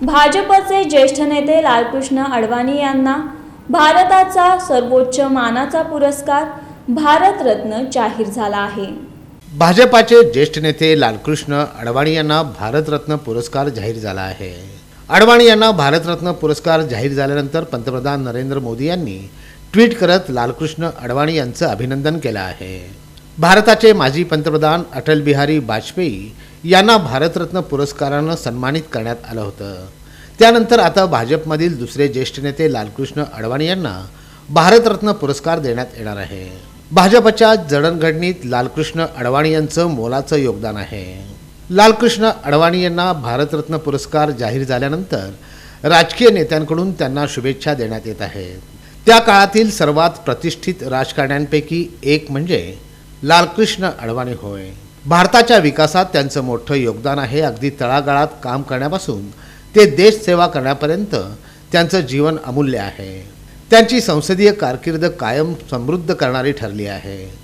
भाजपचे ज्येष्ठ नेते लालकृष्ण अडवाणी यांना भारताचा सर्वोच्च मानाचा पुरस्कार भारतरत्न जाहीर झाला आहे. भाजपाचे ज्येष्ठ नेते लालकृष्ण अडवाणी यांना भारतरत्न पुरस्कार जाहीर झाला आहे. अडवाणी यांना भारतरत्न पुरस्कार जाहीर झाल्यानंतर पंतप्रधान नरेंद्र मोदी यांनी ट्विट करत लालकृष्ण अडवाणी यांचं अभिनंदन केलं आहे. भारताचे माजी पंतप्रधान अटल बिहारी वाजपेयी यांना भारतरत्न पुरस्कारानं सन्मानित करण्यात आलं होतं. त्यानंतर आता भाजपमधील दुसरे ज्येष्ठ नेते लालकृष्ण अडवाणी यांना भारतरत्न पुरस्कार देण्यात येणार आहे. भाजपच्या जडणघडणीत लालकृष्ण अडवाणी यांचं मोलाचं योगदान आहे. लालकृष्ण अडवाणी यांना भारतरत्न पुरस्कार जाहीर झाल्यानंतर राजकीय नेत्यांकडून त्यांना शुभेच्छा देण्यात येत आहेत. त्या काळातील सर्वात प्रतिष्ठित राजकारण्यांपैकी एक म्हणजे लालकृष्ण अडवाणी होय. भारताच्या विकासात त्यांचं मोठं योगदान आहे. अगदी तळागाळात काम करण्यापासून ते देशसेवा करण्यापर्यंत त्यांचं जीवन अमूल्य आहे. त्यांची संसदीय कारकीर्द कायम समृद्ध करणारी ठरली आहे.